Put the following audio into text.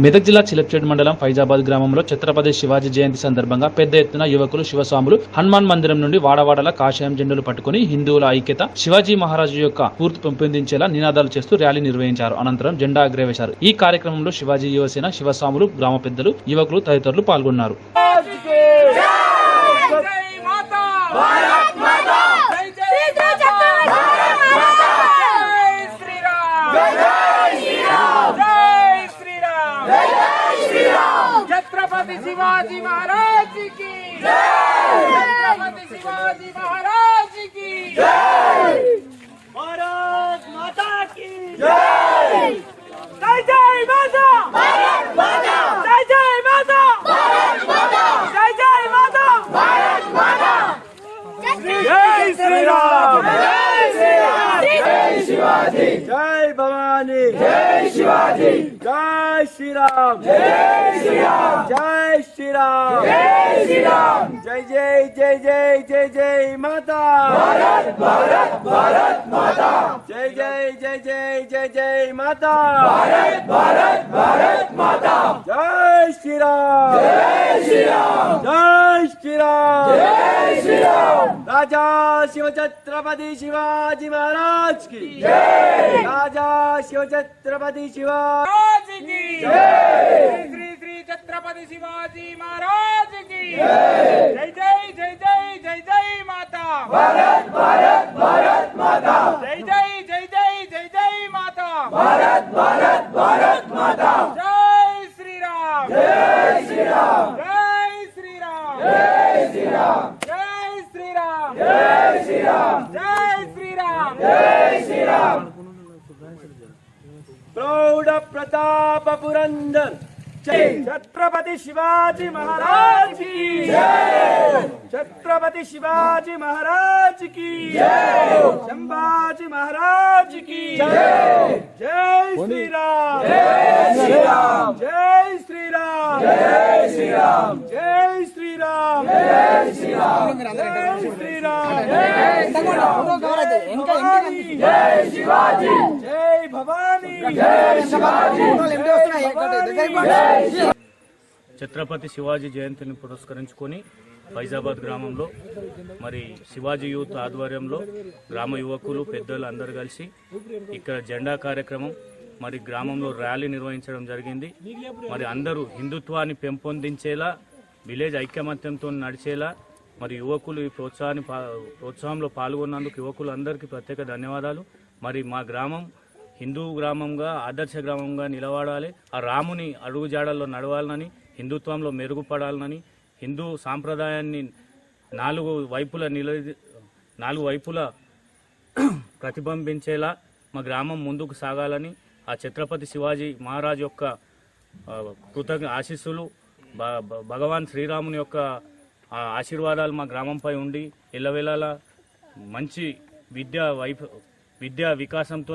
మెదక్ జిల్లా చిలప్చేడ్ మండలం ఫైజాబాద్ గ్రామంలో ఛత్రపతి శివాజీ జయంతి సందర్భంగా పెద్ద ఎత్తున యువకులు శివస్వాములు హనుమాన్ మందిరం నుండి వాడవాడల కాషాయం జెండలు పట్టుకుని హిందువుల ఐక్యత శివాజీ మహారాజు యొక్క పూర్తి పెంపొందించేలా నినాదాలు చేస్తూ ర్యాలీ నిర్వహించారు. అనంతరం జెండా ఎగరవేశారు ఈ కార్యక్రమంలో శివాజీ యువసేన శివస్వాములు గ్రామ పెద్దలు యువకులు తదితరులు పాల్గొన్నారు. छत्रपति शिवाजी महाराज की छत्रपति शिवाजी महाराज की भारत माता की जय जय माता भारत माता जय जय माता भारत माता जय जय माता भारत माता जय श्री राम जय श्री राम जय शिवाजी जय भगवान भवानी जय शिवाजी जय श्री राम जय श्री राम जय श्री राम जय श्री राम जय जय जय जय जय जय माता भारत भारत भारत माता जय जय जय जय जय जय माता भारत भारत राजा शिवछत्रपती शिवाजी महाराज की। राजा शिवछत्रपती शिवाजी की। श्री श्री छत्रपती शिवाजी महाराज की। जय जय जय जय जय जय माता। भारत भारत भारत माता। जय जय जय जय जय जय माता। भारत भारत जय श्री राम जय श्री राम प्रौढ प्रताप पुरंदर। छत्रपति शिवाजी महाराज की। छत्रपति शिवाजी महाराज की। संभाजी महाराज की। जय। जय श्री राम जय श्री राम जय श्री राम जय श्री राम जय ఛత్రపతి శివాజీ జయంతిని పురస్కరించుకొని ఫైజాబాద్ గ్రామంలో మరి శివాజీ యూత్ ఆధ్వర్యంలో గ్రామ యువకులు పెద్దలు అందరు కలిసి ఇక్కడ జెండా కార్యక్రమం మరి గ్రామంలో ర్యాలీ నిర్వహించడం జరిగింది. మరి అందరూ హిందుత్వాన్ని పెంపొందించేలా విలేజ్ ఐక్యమత్యంతో నడిచేలా మరి యువకులు ఈ ప్రోత్సాహాన్ని పా- ప్రోత్సాహంలో పాల్గొన్నందుకు యువకులందరికీ ప్రత్యేక ధన్యవాదాలు. మరి మా గ్రామం హిందూ గ్రామంగా ఆదర్శ గ్రామంగా నిలబడాలి ఆ రాముని అడుగుజాడల్లో నడవాలని హిందుత్వంలో మెరుగుపడాలని హిందూ సాంప్రదాయాన్ని నాలుగు వైపుల నిల నాలుగు వైపుల ప్రతిబింబించేలా మా గ్రామం ముందుకు సాగాలని ఆ ఛత్రపతి శివాజీ మహారాజ్ యొక్క కృతజ్ఞ ఆశీస్సులు భగవాన్ శ్రీరాముని యొక్క ఆశీర్వాదాలు మా గ్రామంపై ఉండి ఇళ్ళవేళలా మంచి విద్యా వైపు విద్యా వికాసంతో